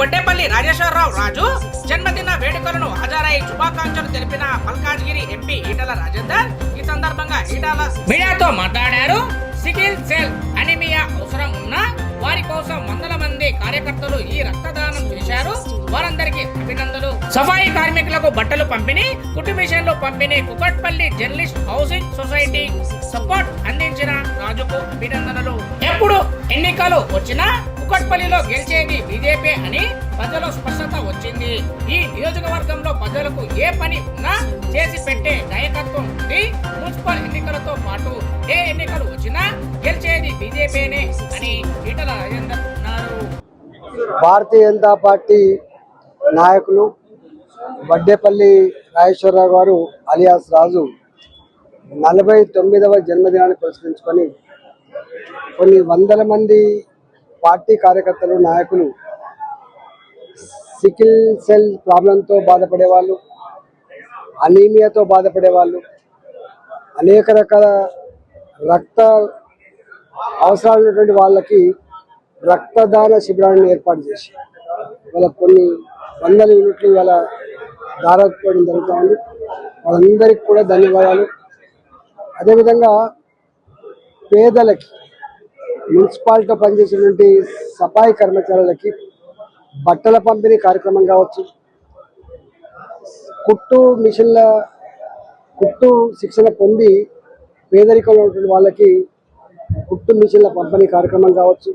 వడ్డేపల్లి రాజేశ్వరరావు రాజు. జన్మదిన వేడుకలను హాజరై శుభాకాంక్షలు తెలిపిన మల్కాజ్గిరి ఎంపీ ఈటల రాజేందర్. ఈ సందర్భంగా ఈటల మీడియాతో మాట్లాడారు. సికిల్ సెల్ అనిమియా అవసరం ఉన్నా వారి కోసం వందల మంది కార్యకర్తలు ఈ రక్తదానం చేశారు. వారందరికీ అభినందనలు. సఫాయి కార్మికులకు బట్టలు పంపిణీ కుటుంబిషన్లు పంపిణీ Kukatpally journalist housing society support అందించిన రాజుకు అభినందనలు. ఎప్పుడు ఎన్నికలు వచ్చినా కూకట్పల్లిలో గెలిచేది బీజేపీ అని ప్రజలు స్పష్టత వచ్చింది. ఈ నియోజకవర్గంలో ప్రజలకు ఏ పని ఉన్నా చేసి పెట్టే నాయకత్వం ఉంది మున్సిపల్ ఎన్నికలతో పాటు ఏ ఎన్నికలు వచ్చినా గెలిచేది బీజేపీనే అని ఈటల రాజేందర్ అన్నారు. భారతీయ జనతా పార్టీ నాయకులు వడ్డేపల్లి రాజేశ్వరరావు గారు అలియాస్ రాజు నలభై తొమ్మిదవ జన్మదినాన్ని పురస్కరించుకొని కొన్ని వందల మంది పార్టీ కార్యకర్తలు నాయకులు సికిల్ సెల్ ప్రాబ్లంతో బాధపడే వాళ్ళు అనీమియాతో బాధపడే వాళ్ళు అనేక రకాల రక్త అవసరాలు ఉన్నటువంటి వాళ్ళకి రక్తదాన శిబిరాన్ని ఏర్పాటు చేసి వాళ్ళ కొన్ని వందల యూనిట్లు ఇవాళ దారాపోవడం జరుగుతూ ఉంది. వాళ్ళందరికీ కూడా ధన్యవాదాలు. అదేవిధంగా పేదలకి మున్సిపాలిటీలో పనిచేసినటువంటి సఫాయి కర్మచారులకి బట్టల పంపిణీ కార్యక్రమం కావచ్చు కుట్టు మిషన్ల కుట్టు శిక్షణ పొంది పేదరికంలో ఉన్నటువంటి వాళ్ళకి కుట్టు మిషన్ల పంపిణీ కార్యక్రమం కావచ్చు.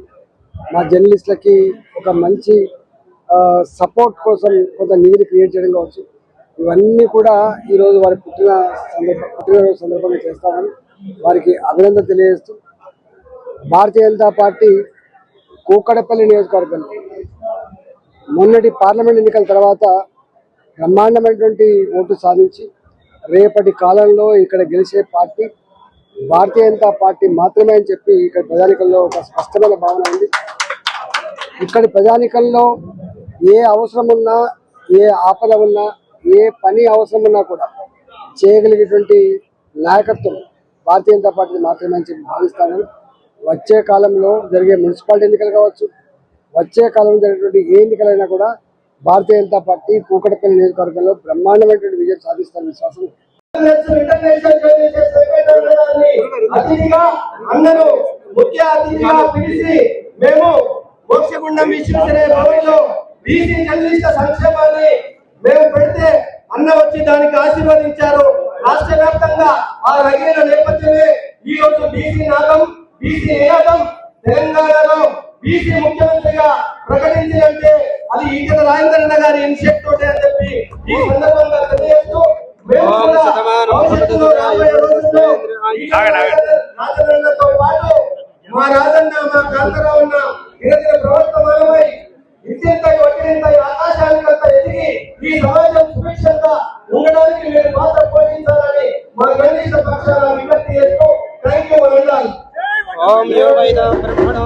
మా జర్నలిస్టులకి ఒక మంచి సపోర్ట్ కోసం కొంత నిధిని క్రియేట్ చేయడం కావచ్చు. ఇవన్నీ కూడా ఈరోజు వారి పుట్టిన సందర్భ పుట్టినరోజు సందర్భంగా చేస్తామని వారికి అభినందన తెలియజేస్తూ భారతీయ జనతా పార్టీ కూకడపల్లి నియోజకవర్గం. మొన్నటి పార్లమెంట్ ఎన్నికల తర్వాత బ్రహ్మాండమైనటువంటి ఓటు సాధించి రేపటి కాలంలో ఇక్కడ గెలిచే పార్టీ భారతీయ జనతా పార్టీ మాత్రమే అని చెప్పి ఇక్కడ ప్రజానికల్లో ఒక స్పష్టమైన భావన ఉంది. ఇక్కడి ప్రజానికల్లో ఏ అవసరం ఉన్నా ఏ ఆపద ఉన్నా ఏ పని అవసరం ఉన్నా కూడా చేయగలిగేటువంటి నాయకత్వం భారతీయ జనతా పార్టీ మాత్రమే అని చెప్పి భావిస్తాను. వచ్చే కాలంలో జరిగే మున్సిపాలిటీ ఎన్నికలు కావచ్చు వచ్చే కాలంలో జరిగేటువంటి ఏ ఎన్నికలైనా కూడా భారతీయ జనతా పార్టీ కూకటపల్లి నియోజకవర్గంలో బ్రహ్మాండమైనటువంటి విజయం సాధిస్తారని విశ్వాసం. అందరూ ముఖ్య అతిథిగా పిలిచి మేము మోక్షగుండం భవన్లో బీసీ జర్నలిస్టుల సంక్షేమాన్ని మేము పెడితే అన్న వచ్చి దానికి ఆశీర్వదించారు రాష్ట్ర వ్యాప్తంగా ఆ రగిలిన నేపథ్యమే ఈ రోజు బీసీ నాగం బీసీ నినాదం తెలంగాణలో బీసీ ముఖ్యమంత్రిగా ప్రకటించినంటే అది ఈటల రాజేంద్రన్న గారి ఇనిషియేటివ్ తోటే అని చెప్పి ఈ సందర్భంగా తెలియజేస్తూ మేము కూడా భవిష్యత్తులో రాబోయే రోజుల్లో ఈటల రాజేంద్రన్నతో పాటు మా రాజన్న మా కాంతారావు అన్న నిరంతర ప్రవర్తమానమై ఇంత ఒకంత ఆకాశానికంత ఎదిగి ఈ సమాజం సుభిక్షంగా ఉండడానికి ओम यो वैदा ब्रह्मणो